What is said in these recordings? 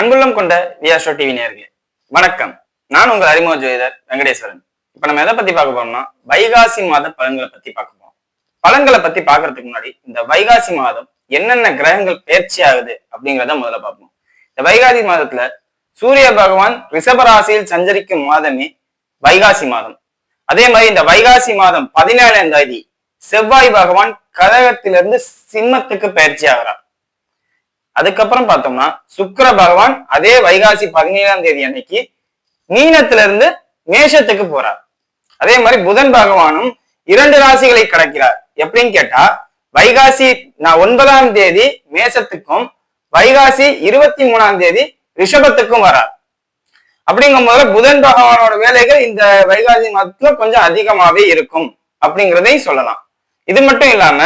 அன்புள்ளம் கொண்ட வியாஷோ டிவி நேர்களே வணக்கம். நான் உங்கள் அறிமுக ஜோதிடர் வெங்கடேஸ்வரன். இப்ப நம்ம எதை பத்தி பார்க்க போறோம்னா வைகாசி மாத பலன்களை பத்தி பார்க்க போறோம். பலன்களை பத்தி பாக்குறதுக்கு முன்னாடி இந்த வைகாசி மாதம் என்னென்ன கிரகங்கள் பயிற்சி ஆகுது அப்படிங்கிறத முதல்ல பார்ப்போம். இந்த வைகாசி மாதத்துல சூரிய பகவான் ரிஷபராசியில் சஞ்சரிக்கும் மாதமே வைகாசி மாதம். அதே மாதிரி இந்த வைகாசி மாதம் பதினேழாம் தேதி செவ்வாய் பகவான் கழகத்திலிருந்து சிம்மத்துக்கு பயிற்சி ஆகிறார். அதுக்கப்புறம் பார்த்தோம்னா சுக்கர பகவான் அதே வைகாசி பதினேழாம் தேதி அன்னைக்கு மீனத்துல இருந்து மேஷத்துக்கு போறார். அதே மாதிரி புதன் பகவானும் இரண்டு ராசிகளை கடக்கிறார். எப்படின்னு கேட்டா வைகாசி நான் ஒன்பதாம் தேதி மேஷத்துக்கும் வைகாசி இருபத்தி மூணாம் தேதி ரிஷபத்துக்கும் வரார். அப்படிங்கும் போது புதன் பகவானோட வேலைகள் இந்த வைகாசி மாதத்துல கொஞ்சம் அதிகமாவே இருக்கும் அப்படிங்கிறதையும் சொல்லலாம். இது மட்டும் இல்லாம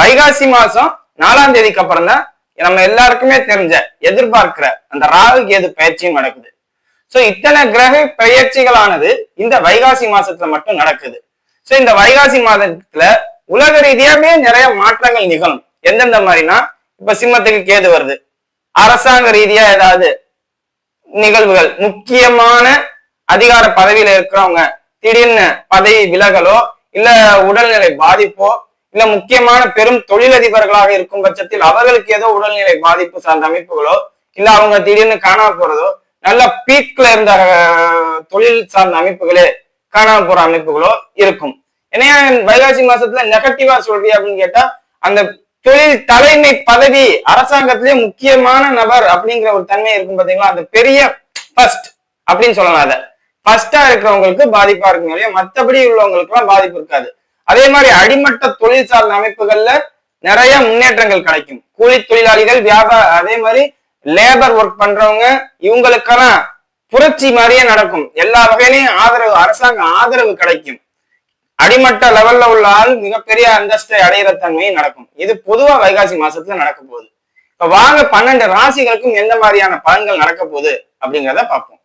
வைகாசி மாசம் நாலாம் தேதிக்கு அப்புறம் தான் நம்ம எல்லாருக்குமே தெரிஞ்ச எதிர்பார்க்கிற அந்த ராகு கேது பயிற்சியும் நடக்குது. சோ இத்தனை கிரக பயிற்சிகளானது இந்த வைகாசி மாசத்துல மட்டும் நடக்குது. சோ இந்த வைகாசி மாதத்துல உலக ரீதியாவே நிறைய மாற்றங்கள் நிகழும். எந்தெந்த மாதிரினா இப்ப சிம்மத்துக்கு கேது வருது. அரசாங்க ரீதியா ஏதாவது நிகழ்வுகள் முக்கியமான அதிகார பதவியில இருக்கிறவங்க திடீர்னு பதவி விலகலோ இல்ல உடல்நிலை பாதிப்போ இல்ல முக்கியமான பெரும் தொழிலதிபர்களாக இருக்கும் பட்சத்தில் அவர்களுக்கு ஏதோ உடல்நிலை பாதிப்பு சார்ந்த அமைப்புகளோ இல்ல அவங்க திடீர்னு காணாம போறதோ நல்ல பீக்ல இருந்த தொழில் சார்ந்த அமைப்புகளே காணாம போற அமைப்புகளோ இருக்கும். ஏன்னா வைகாசி மாசத்துல நெகட்டிவா சொல்றியா அப்படின்னு கேட்டா அந்த தொழில் தலைமை பதவி அரசாங்கத்திலேயே முக்கியமான நபர் அப்படிங்கிற ஒரு தன்மை இருக்கும் பாத்தீங்களா? அந்த பெரிய ஃபர்ஸ்ட் அப்படின்னு சொல்லலாம் அதை. ஃபர்ஸ்டா இருக்கிறவங்களுக்கு பாதிப்பா இருக்கும் இல்லையா? மத்தபடி உள்ளவங்களுக்கு எல்லாம் பாதிப்பு இருக்காது. அதே மாதிரி அடிமட்ட தொழில் சார்ந்த அமைப்புகள்ல நிறைய முன்னேற்றங்கள் கிடைக்கும். கூலி தொழிலாளிகள் வியாபார அதே மாதிரி லேபர் ஒர்க் பண்றவங்க இவங்களுக்கெல்லாம் புரட்சி மாதிரியே நடக்கும். எல்லா வகையிலையும் ஆதரவு அரசாங்க ஆதரவு கிடைக்கும். அடிமட்ட லெவல்ல உள்ள ஆள் மிகப்பெரிய அந்தஸ்தை அடையிற தன்மையும் நடக்கும். இது பொதுவா வைகாசி மாசத்துல நடக்க போகுது. இப்ப வாங்க பன்னெண்டு ராசிகளுக்கும் எந்த மாதிரியான பலன்கள் நடக்க போகுது அப்படிங்கிறத பார்ப்போம்.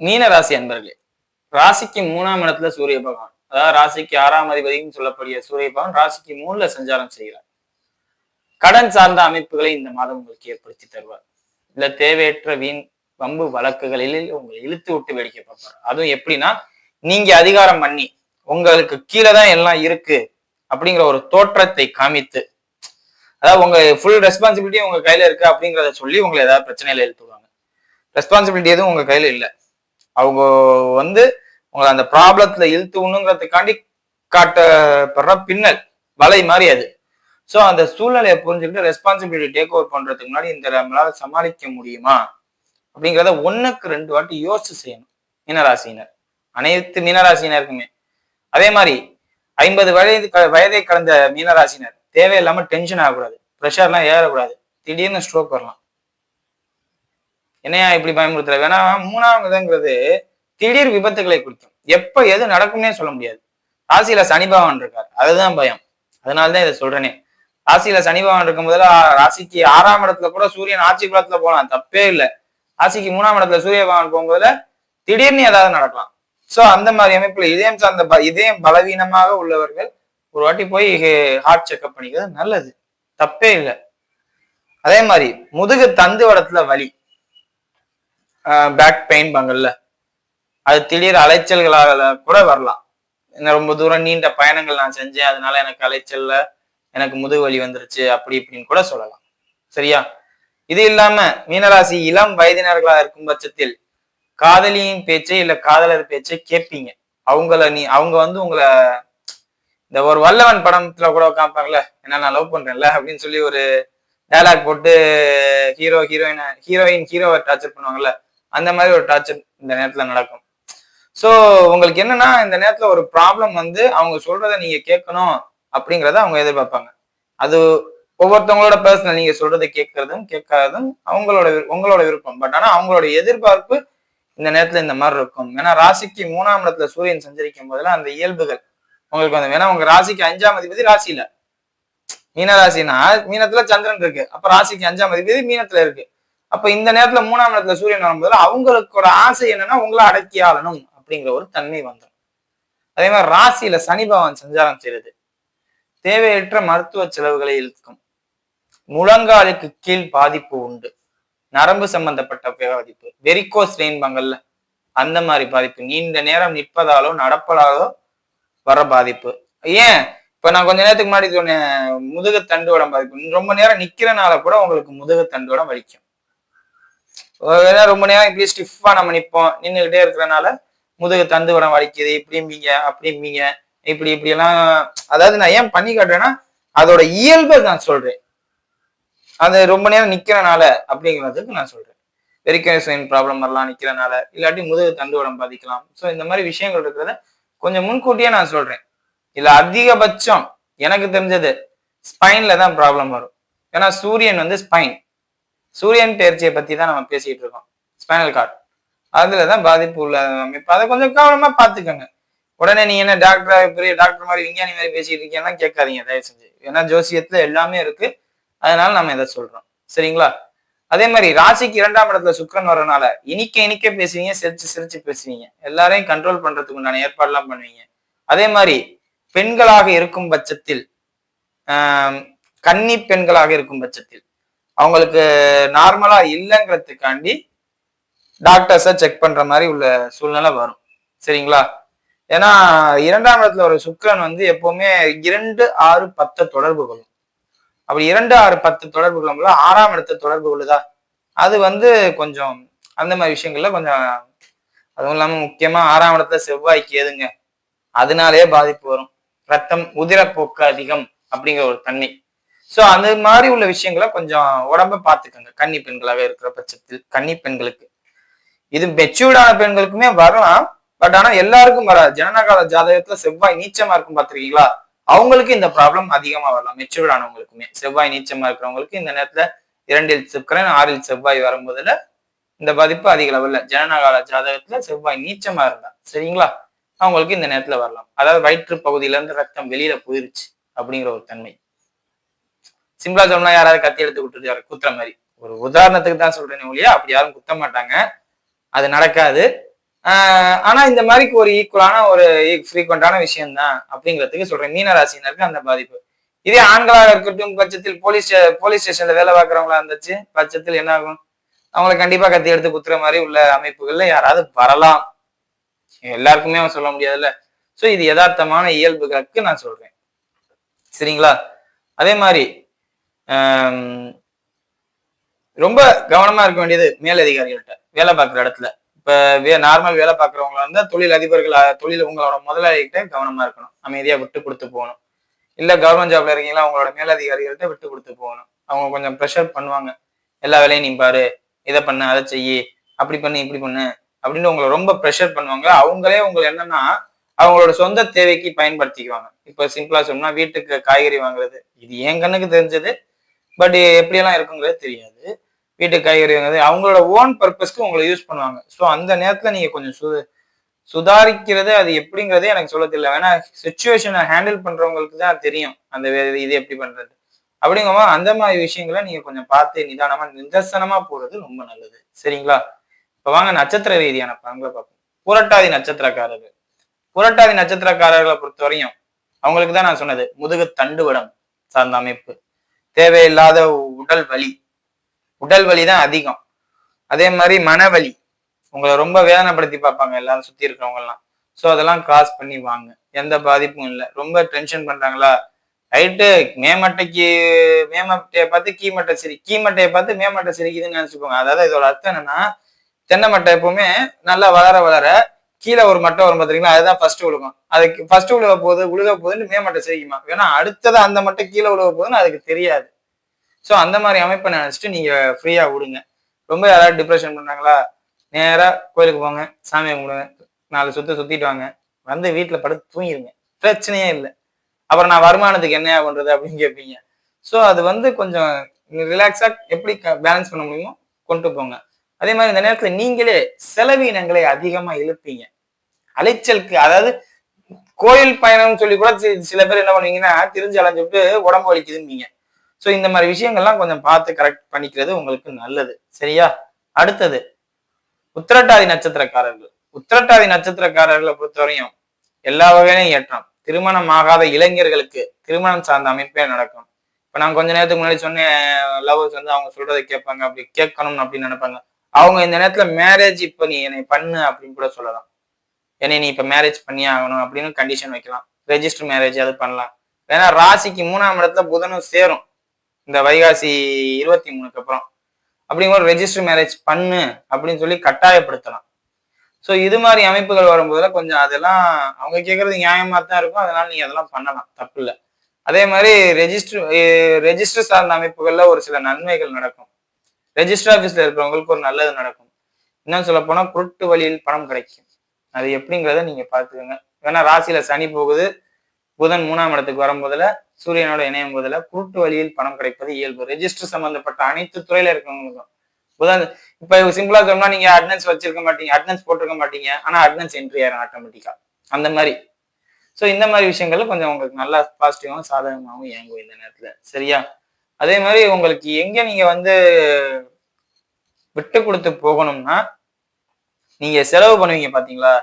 மீன ராசி அன்பர்களே ராசிக்கு மூணாம் இடத்துல சூரிய பகவான். அதாவது ராசிக்கு ஆறாம் அதிபதினு சொல்லக்கூடிய சூரிய ராசிக்கு மூணுல சஞ்சாரம் செய்கிறார். கடன் சார்ந்த அமைப்புகளை இந்த மாதம் உங்களுக்கு ஏற்படுத்தி தருவார். இல்ல தேவையற்ற வீண் வம்பு வழக்குகளில் உங்களை இழுத்து விட்டு வேடிக்கை பார்ப்பார். அதுவும் எப்படின்னா நீங்க அதிகாரம் பண்ணி உங்களுக்கு கீழே தான் எல்லாம் இருக்கு அப்படிங்கிற ஒரு தோற்றத்தை காமித்து அதாவது உங்க ஃபுல் ரெஸ்பான்சிபிலிட்டி உங்க கையில இருக்கு அப்படிங்கிறத சொல்லி உங்களை ஏதாவது பிரச்சனையில எழுத்துவாங்க ரெஸ்பான்சிபிலிட்டி எதுவும் உங்க கையில இல்லை. அவங்க வந்து உங்களை அந்த ப்ராப்ளத்துல இழுத்து உண்ணுங்கிறதுக்காண்டி காட்டப்படுற பின்னல் வலை மாதிரி அது. ஸோ அந்த சூழ்நிலையை புரிஞ்சுக்கிட்டு ரெஸ்பான்சிபிலிட்டி டேக் ஓவர் பண்றதுக்கு முன்னாடி இந்த நம்மளால சமாளிக்க முடியுமா? அப்படிங்கிறத ஒன்றுக்கு ரெண்டு வாட்டி யோசிச்சு செய்யணும் மீனராசினர் அனைத்து மீனராசினருக்குமே அதே மாதிரி ஐம்பது வயது க- வயதை கடந்த மீனராசினர் தேவையில்லாம டென்ஷன் ஆகக்கூடாது ப்ரெஷர்லாம் ஏறக்கூடாது திடீர்னு ஸ்ட்ரோக் வரலாம். என்னையா இப்படி பயமுறுத்துற? வேணா மூணாம் விதங்கிறது திடீர் விபத்துகளை குறிக்கும் எப்ப எது நடக்கும்னே சொல்ல முடியாது. ராசியில சனிபவன் இருக்கார். அதுதான் பயம். அதனாலதான் இதை சொல்றேனே. ராசியில சனிபவன் இருக்கும் போதுல ராசிக்கு ஆறாம் இடத்துல கூட சூரியன் ஆட்சி குலத்துல போகலாம். தப்பே இல்லை. ராசிக்கு மூணாம் இடத்துல சூரிய பகவான் போகும்போதுல திடீர்னு ஏதாவது நடக்கலாம். சோ அந்த மாதிரி அமைப்புல இதயம் சார்ந்த ப- இதயம் பலவீனமாக உள்ளவர்கள் ஒரு வாட்டி போய் ஹார்ட் செக்அப் பண்ணிக்கிறது நல்லது. தப்பே இல்லை. அதே மாதிரி முதுகு தந்து வடத்துல வலி. பேக் பெயின் பாங்கல்ல அது திடீர் அலைச்சல்களால கூட வரலாம். என்ன ரொம்ப தூரம் நீண்ட பயணங்கள் நான் செஞ்சேன். அதனால எனக்கு அலைச்சல்ல எனக்கு முதுகு வலி வந்துருச்சு அப்படி இப்படின்னு கூட சொல்லலாம். சரியா? இது இல்லாம மீனராசி இளம் வயதினர்களா இருக்கும் பட்சத்தில் காதலியின் பேச்சை இல்ல காதலர் பேச்சை கேட்பீங்க. அவங்கள நீ அவங்க வந்து உங்களை இந்த ஒரு வல்லவன் படத்துல கூட காமிப்பாங்கல்ல என்ன நான் லவ் பண்றேன்ல அப்படின்னு சொல்லி ஒரு டைலாக் போட்டு ஹீரோ ஹீரோயின ஹீரோயின் ஹீரோவை டார்ச்சர் பண்ணுவாங்கல்ல அந்த மாதிரி ஒரு டார்ச்சர் இந்த நேரத்துல நடக்கும். ஸோ உங்களுக்கு என்னன்னா இந்த நேரத்தில் ஒரு ப்ராப்ளம் வந்து அவங்க சொல்றத நீங்க கேட்கணும் அப்படிங்கிறத அவங்க எதிர்பார்ப்பாங்க. அது ஒவ்வொருத்தவங்களோட பர்சனல் நீங்க சொல்றதை கேட்கறதும் கேட்காததும் அவங்களோட உங்களோட விருப்பம். பட் ஆனால் அவங்களோட எதிர்பார்ப்பு இந்த நேரத்துல இந்த மாதிரி இருக்கும். ஏன்னா ராசிக்கு மூணாம் இடத்துல சூரியன் சஞ்சரிக்கும் போதெல்லாம் அந்த இயல்புகள் உங்களுக்கு வந்து ஏன்னா உங்க ராசிக்கு அஞ்சாம் அதிபதி ராசியில மீன ராசினா மீனத்துல சந்திரன் இருக்கு. அப்ப ராசிக்கு அஞ்சாம் அதிபதி மீனத்துல இருக்கு. அப்ப இந்த நேரத்துல மூணாம் இடத்துல சூரியன் வரும்போது அவங்களுக்கோட ஆசை என்னன்னா உங்களை அடக்கி ஆளணும் அப்படிங்கிற ஒரு தன்மை வந்துடும் அதே மாதிரி ராசியில சனி பகவான் சஞ்சாரம் செய்யறது தேவையற்ற மருத்துவ செலவுகளை இழுக்கும். முழங்காலுக்கு கீழ் பாதிப்பு உண்டு. நரம்பு சம்பந்தப்பட்ட பாதிப்பு. வெரிகோஸ் வெயின்பாங்கல்ல அந்த மாதிரி பாதிப்பு. நீண்ட நேரம் நிற்பதாலோ நடப்பதாலோ வர பாதிப்பு. ஏன்? இப்ப நான் கொஞ்ச நேரத்துக்கு முன்னாடி சொன்னேன் முதுகு தண்டுவடம் பாதிப்பு. ரொம்ப நேரம் நிக்கிறனால கூட உங்களுக்கு முதுகு தண்டுவடம் வலிக்கும். ரொம்ப நேரம் இப்படி ஸ்டிஃபா நம்ம நிப்போம் நின்றுகிட்டே இருக்கிறனால முதுகு தந்து தண்டுவடம் வலிக்குது இப்படிம்பீங்க அப்படிம்பீங்க இப்படி இப்படி எல்லாம் அதாவது நான் ஏன் பண்ணி காட்டுறேன்னா அதோட இயல்பை நான் சொல்றேன். அது ரொம்ப நேரம் நிக்கிறனால அப்படிங்கிறதுக்கு நான் சொல்றேன். வெரிகேஷன் ப்ராப்ளம் வரலாம் நிக்கிறனால. இல்லாட்டி முதுகு தண்டுவடம் பாதிக்கலாம். ஸோ இந்த மாதிரி விஷயங்கள் இருக்கிறத கொஞ்சம் முன்கூட்டியே நான் சொல்றேன். இல்ல அதிகபட்சம் எனக்கு தெரிஞ்சது ஸ்பைன்ல தான் ப்ராப்ளம் வரும். ஏன்னா சூரியன் வந்து ஸ்பைன் சூரியன் பயிற்சியை பத்தி தான் நம்ம பேசிட்டு இருக்கோம். ஸ்பைனல் கார்டு அதுலதான் பாதிப்பு உள்ள அமைப்பு அதை கொஞ்சம் கவனமா பாத்துக்கோங்க உடனே நீ என்ன டாக்டர் பெரிய டாக்டர் மாதிரி விஞ்ஞானி மாதிரி பேசிட்டு இருக்கீங்கன்னா கேட்காதீங்க தயவு செஞ்சு ஏன்னா ஜோசியத்துல எல்லாமே இருக்கு. அதனால நம்ம இதை சொல்றோம். சரிங்களா? அதே மாதிரி ராசிக்கு இரண்டாம் இடத்துல சுக்கரன் வரனால இனிக்க இனிக்க பேசுவீங்க சிரிச்சு சிரிச்சு பேசுவீங்க. எல்லாரையும் கண்ட்ரோல் பண்றதுக்கு உண்டான ஏற்பாடுலாம் பண்ணுவீங்க. அதே மாதிரி பெண்களாக இருக்கும் பட்சத்தில் கன்னி பெண்களாக இருக்கும் பட்சத்தில் அவங்களுக்கு நார்மலா இல்லைங்கிறதுக்காண்டி டாக்டர்ஸை செக் பண்ற மாதிரி உள்ள சூழ்நிலை வரும். சரிங்களா? ஏன்னா இரண்டாம் இடத்துல ஒரு சுக்கரன் வந்து எப்பவுமே இரண்டு ஆறு பத்து தொடர்பு கொள்ளும் அப்படி இரண்டு ஆறு பத்து தொடர்பு கொள்ளும்போது ஆறாம் இடத்த தொடர்பு கொள்ளுதா? அது வந்து கொஞ்சம் அந்த மாதிரி விஷயங்கள்ல கொஞ்சம் அதுவும் இல்லாம முக்கியமா ஆறாம் இடத்துல செவ்வாய்க்கு ஏதுங்க? அதனாலேயே பாதிப்பு வரும். ரத்தம் உதிரப்போக்கு அதிகம் அப்படிங்கிற ஒரு தன்மை. சோ அந்த மாதிரி உள்ள விஷயங்களை கொஞ்சம் உடம்ப பார்த்துக்கோங்க. கன்னி பெண்களாக இருக்கிற பட்சத்தில் கன்னி பெண்களுக்கு. இது மெச்சூர்டான பெண்களுக்குமே வரலாம். பட் ஆனா எல்லாருக்கும் வராது. ஜனனகால ஜாதகத்துல செவ்வாய் நீச்சமா இருக்கும் பாத்திருக்கீங்களா அவங்களுக்கு இந்த ப்ராப்ளம் அதிகமா வரலாம். மெச்சூர்டானவங்களுக்குமே செவ்வாய் நீச்சமா இருக்கிறவங்களுக்கு இந்த நேரத்துல இரண்டில் சுக்கரன் ஆறில் செவ்வாய் வரும்போதுல இந்த பாதிப்பு அதிக லெவல்ல ஜனனகால ஜாதகத்துல செவ்வாய் நீச்சமா இருந்தா. சரிங்களா? அவங்களுக்கு இந்த நேரத்துல வரலாம். அதாவது வயிற்று பகுதியில இருந்து ரத்தம் வெளியில போயிருச்சு அப்படிங்கிற ஒரு தன்மை. சிம்பிளா சொன்னா யாராவது கத்தி எடுத்து விட்டுட்டு குத்துற மாதிரி. ஒரு உதாரணத்துக்கு தான் சொல்றேன் ஒழியா அப்படி யாரும் குத்த மாட்டாங்க. அது நடக்காது. ஆனா இந்த மாதிரிக்கு ஒரு ஈக்குவலான ஒரு ஃப்ரீக்வெண்டான விஷயம் தான் அப்படிங்கிறதுக்கு சொல்றேன். மீனராசினருக்கு அந்த பாதிப்பு. இதே ஆண்களாக இருக்கட்டும் பட்சத்தில் போலீஸ் போலீஸ் ஸ்டேஷன்ல வேலை பார்க்குறவங்களா இருந்துச்சு பட்சத்தில் என்ன ஆகும்? அவங்களை கண்டிப்பா கத்தி எடுத்து குத்துற மாதிரி உள்ள அமைப்புகள்ல யாராவது வரலாம். எல்லாருக்குமே அவன் சொல்ல முடியாதுல்ல. ஸோ இது யதார்த்தமான இயல்புகளுக்கு நான் சொல்றேன். சரிங்களா? அதே மாதிரி ரொம்ப கவனமா இருக்க வேண்டியது மேலதிகாரிகள்கிட்ட வேலை பார்க்குற இடத்துல. இப்போ வே நார்மல் வேலை பார்க்குறவங்களா இருந்தால் தொழில் அதிபர்கள் தொழில் உங்களோட முதலாளிகிட்ட கவனமாக இருக்கணும். அமைதியாக விட்டு கொடுத்து போகணும். இல்லை கவர்மெண்ட் ஜாப்ல இருக்கீங்களா அவங்களோட மேலதிகாரிகள்கிட்ட விட்டு கொடுத்து போகணும். அவங்க கொஞ்சம் ப்ரெஷர் பண்ணுவாங்க. எல்லா வேலையும் நீ பாரு இதை பண்ணு அதை செய்யி அப்படி பண்ணு இப்படி பண்ணு அப்படின்னு உங்களை ரொம்ப ப்ரெஷர் பண்ணுவாங்க. அவங்களே உங்களை என்னன்னா அவங்களோட சொந்த தேவைக்கு பயன்படுத்திக்குவாங்க. இப்போ சிம்பிளா சொன்னா வீட்டுக்கு காய்கறி வாங்குறது. இது என் கண்ணுக்கு தெரிஞ்சது. பட் எப்படியெல்லாம் இருக்குங்கிறது தெரியாது. வீட்டு காய்கறி வாங்குறது அவங்களோட ஓன் பர்பஸ்க்கு உங்களை யூஸ் பண்ணுவாங்க. ஸோ அந்த நேரத்துல நீங்க கொஞ்சம் சு சுதாரிக்கிறது அது எப்படிங்கிறதே எனக்கு சொல்ல தெரியல. வேணா சுச்சுவேஷனை ஹேண்டில் பண்றவங்களுக்கு தான் தெரியும் அந்த இது எப்படி பண்றது. அப்படிங்கும்போது அந்த மாதிரி விஷயங்களை நீங்க கொஞ்சம் பார்த்து நிதானமா நிதர்சனமாக போறது ரொம்ப நல்லது. சரிங்களா? இப்போ வாங்க நட்சத்திர ரீதியான பலன்களை பார்ப்போம். புரட்டாதி நட்சத்திரக்காரர்கள். புரட்டாதி நட்சத்திரக்காரர்களை பொறுத்தவரையும் அவங்களுக்கு தான் நான் சொன்னது முதுகு தண்டுவடம் சார்ந்த அமைப்பு. தேவையில்லாத உடல் வலி. உடல் வலி தான் அதிகம். அதே மாதிரி மனவலி உங்களை ரொம்ப வேதனைப்படுத்தி பார்ப்பாங்க எல்லாரும் சுத்தி இருக்கிறவங்க எல்லாம் ஸோ அதெல்லாம் கிராஸ் பண்ணி வாங்க. எந்த பாதிப்பும் இல்லை. ரொம்ப டென்ஷன் பண்றாங்களா? ரைட்டு மேமட்டைக்கு மேமட்டையை பார்த்து கீமட்டை சிரி கீமட்டையை பார்த்து மேமட்டை சிரிக்குதுன்னு நினைச்சுக்கோங்க. அதாவது இதோட அர்த்தம் என்னன்னா தென்னை மட்டை எப்பவுமே நல்லா வளர வளர கீழே ஒரு மட்டை வரும் பார்த்தீங்களா அதுதான் ஃபர்ஸ்ட் உழுகும் அதுக்கு ஃபர்ஸ்ட் உழுக போகுது உழுக போகுதுன்னு மேமட்டை சிரிக்குமா? ஏன்னா அடுத்தது அந்த மட்டை கீழே உழுவ போகுதுன்னு அதுக்கு தெரியாது. ஸோ அந்த மாதிரி அமைப்பை நினச்சிட்டு நீங்கள் ஃப்ரீயாக விடுங்க. ரொம்ப யாராவது டிப்ரெஷன் பண்ணுறாங்களா நேராக கோயிலுக்கு போங்க சாமியை கும்பிடுங்க நாலு சுத்த சுற்றிட்டு வாங்க வந்து வீட்டில் படுத்து தூங்கிடுங்க பிரச்சனையே இல்லை. அப்புறம் நான் வருமானத்துக்கு என்னையா பண்ணுறது அப்படின்னு கேட்பீங்க ஸோ அது வந்து கொஞ்சம் ரிலாக்ஸாக எப்படி பேலன்ஸ் பண்ண முடியுமோ கொண்டு போங்க. அதே மாதிரி இந்த நேரத்தில் நீங்களே செலவினங்களை அதிகமாக இழுப்பீங்க. அலைச்சலுக்கு அதாவது கோயில் பயணம்னு சொல்லி கூட சில பேர் என்ன பண்ணுவீங்கன்னா திரிஞ்சு அலைஞ்சுட்டு உடம்பு வலிக்குதும்பீங்க ஸோ இந்த மாதிரி விஷயங்கள்லாம் கொஞ்சம் பார்த்து கரெக்ட் பண்ணிக்கிறது உங்களுக்கு நல்லது. சரியா? அடுத்தது உத்திரட்டாதி நட்சத்திரக்காரர்கள். உத்திரட்டாதி நட்சத்திரக்காரர்களை பொறுத்தவரையும் எல்லா வகையிலும் ஏற்றம். திருமணம் ஆகாத இளைஞர்களுக்கு திருமணம் சார்ந்த அமைப்பே நடக்கும். இப்ப நான் கொஞ்ச நேரத்துக்கு முன்னாடி சொன்னேன் லவர்ஸ் வந்து அவங்க சொல்றதை கேட்பாங்க அப்படி கேட்கணும் அப்படின்னு நினைப்பாங்க. அவங்க இந்த நேரத்துல மேரேஜ் இப்ப நீ என்னை பண்ணு அப்படின்னு கூட சொல்லலாம். என்னை நீ இப்ப மேரேஜ் பண்ணியே ஆகணும் அப்படின்னு கண்டிஷன் வைக்கலாம். ரெஜிஸ்டர் மேரேஜ் அது பண்ணலாம். ஏன்னா ராசிக்கு மூணாம் இடத்துல புதனும் சேரும். இந்த வைகாசி இருபத்தி மூணுக்கு அப்புறம் அப்படிங்கிற ரெஜிஸ்டர் மேரேஜ் பண்ணு அப்படின்னு சொல்லி கட்டாயப்படுத்தலாம். ஸோ இது மாதிரி அமைப்புகள் வரும்போதுல கொஞ்சம் அதெல்லாம் அவங்க கேட்கறது நியாயமாக தான் இருக்கும். அதனால நீங்க அதெல்லாம் பண்ணலாம். தப்பு இல்லை. அதே மாதிரி ரெஜிஸ்டர் ரெஜிஸ்டர் சார்ந்த அமைப்புகள்ல ஒரு சில நன்மைகள் நடக்கும். ரெஜிஸ்டர் ஆஃபீஸ்ல இருக்கிறவங்களுக்கு ஒரு நல்லது நடக்கும். இன்னும் சொல்ல போனா குருட்டு வழியில் பணம் கிடைக்கும். அது எப்படிங்கிறத நீங்க பாத்துக்கோங்க ஏன்னா ராசியில சனி போகுது. புதன் மூணாம் இடத்துக்கு வரும்போதுல சூரியனோட இணையும் போதுல குருட்டு வழியில் பணம் கிடைப்பது இயல்பு. ரெஜிஸ்டர் சம்பந்தப்பட்ட அனைத்து துறையில இருக்கவங்களுக்கும். புதன் இப்ப சிம்பிளா சொன்னா நீங்க அட்னன்ஸ் வச்சிருக்க மாட்டீங்க அட்னன்ஸ் போட்டிருக்க மாட்டீங்க. ஆனா அட்னன்ஸ் என்ட்ரி ஆயிரும் ஆட்டோமேட்டிக்கா அந்த மாதிரி. ஸோ இந்த மாதிரி விஷயங்கள்ல கொஞ்சம் உங்களுக்கு நல்லா பாசிட்டிவாகவும் சாதகமாகவும் இயங்கும் இந்த நேரத்துல. சரியா? அதே மாதிரி உங்களுக்கு எங்க நீங்க வந்து விட்டு கொடுத்து போகணும்னா நீங்க செலவு பண்ணுவீங்க பாத்தீங்களா?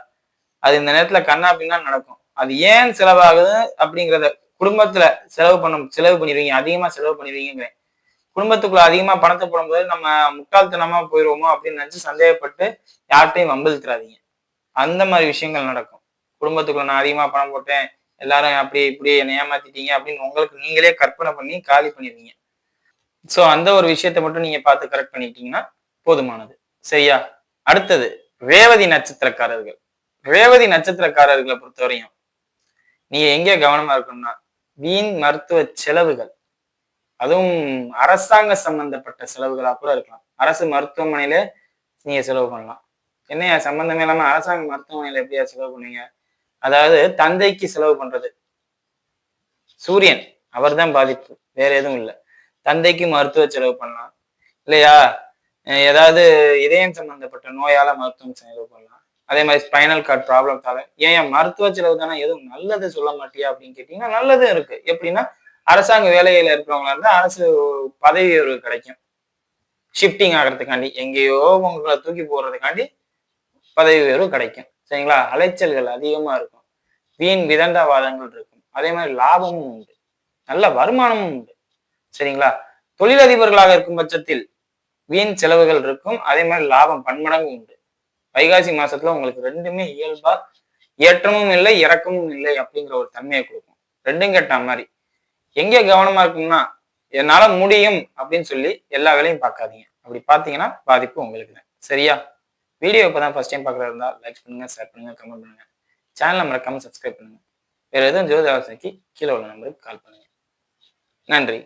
அது இந்த நேரத்துல கண்ணா பின்னா நடக்கும். அது ஏன் செலவாகுது அப்படிங்கிறத குடும்பத்துல செலவு பண்ண செலவு பண்ணிடுவீங்க அதிகமா செலவு பண்ணிடுவீங்கிறேன் குடும்பத்துக்குள்ள அதிகமா பணத்தை போடும்போது நம்ம முட்டாள்தனமா போயிடுவோமோ அப்படின்னு நினைச்சு சந்தேகப்பட்டு யார்கிட்டையும் வம்பிழுத்துறாதீங்க. அந்த மாதிரி விஷயங்கள் நடக்கும். குடும்பத்துக்குள்ள நான் அதிகமா பணம் போட்டேன் எல்லாரும் அப்படி இப்படி என்னை ஏமாத்திட்டீங்க அப்படின்னு உங்களுக்கு நீங்களே கற்பனை பண்ணி காலி பண்ணிடுவீங்க. ஸோ அந்த ஒரு விஷயத்த மட்டும் நீங்க பார்த்து கரெக்ட் பண்ணிட்டீங்கன்னா போதுமானது. சரியா? அடுத்தது ரேவதி நட்சத்திரக்காரர்கள். ரேவதி நட்சத்திரக்காரர்களை பொறுத்தவரையும் நீங்க எங்கே கவனமா இருக்கணும்னா வீண் மருத்துவ செலவுகள் அதுவும் அரசாங்க சம்பந்தப்பட்ட செலவுகளா கூட இருக்கலாம். அரசு மருத்துவமனையில நீங்க செலவு பண்ணலாம். என்னையா சம்பந்தமே இல்லாம அரசாங்க மருத்துவமனையில எப்படியா செலவு பண்ணுவீங்க? அதாவது தந்தைக்கு செலவு பண்றது. சூரியன் அவர்தான் பாதிப்பு வேற எதுவும் இல்லை. தந்தைக்கு மருத்துவ செலவு பண்ணலாம். இல்லையா? அஹ் ஏதாவது இதயம் சம்பந்தப்பட்ட நோயால மருத்துவம் செலவு பண்ணலாம். அதே மாதிரி ஸ்பைனல் கார்டு ப்ராப்ளத்தால ஏன் மருத்துவ செலவு தானே? எதுவும் நல்லது சொல்ல மாட்டியா அப்படின்னு கேட்டீங்கன்னா நல்லதும் இருக்கு. எப்படின்னா அரசாங்க வேலையில இருக்கிறவங்களா இருந்தா அரசு பதவி உயர்வு கிடைக்கும். ஷிஃப்டிங் ஆகிறதுக்காண்டி எங்கேயோ உங்களை தூக்கி போடுறதுக்காண்டி பதவி உயர்வு கிடைக்கும். சரிங்களா? அலைச்சல்கள் அதிகமா இருக்கும். வீண் விதண்டாவாதங்கள் இருக்கும். அதே மாதிரி லாபமும் உண்டு. நல்ல வருமானமும் உண்டு. சரிங்களா? தொழிலதிபர்களாக இருக்கும் பட்சத்தில் வீண் செலவுகள் இருக்கும். அதே மாதிரி லாபம் பன்மடங்கு உண்டு. வைகாசி மாசத்துல உங்களுக்கு ரெண்டுமே இயல்பா ஏற்றமும் இல்லை இறக்கமும் இல்லை அப்படிங்கிற ஒரு தன்மையை கொடுக்கும். ரெண்டும் கெட்ட மாதிரி. எங்க கவனமா இருக்கும்னா என்னால முடியும் அப்படின்னு சொல்லி எல்லா வேலையும் பார்க்காதீங்க. அப்படி பார்த்தீங்கன்னா பாதிப்பு உங்களுக்கு தான். சரியா? வீடியோ இப்பதான் ஃபர்ஸ்ட் டைம் பார்க்குறதா இருந்தால் லைக் பண்ணுங்க ஷேர் பண்ணுங்க கமெண்ட் பண்ணுங்க. சேனலை மறக்காம சப்ஸ்கிரைப் பண்ணுங்க. வேற எதுவும் ஜோதி ஆலோசனைக்கு கீழே உள்ள நம்பருக்கு கால் பண்ணுங்க. நன்றி.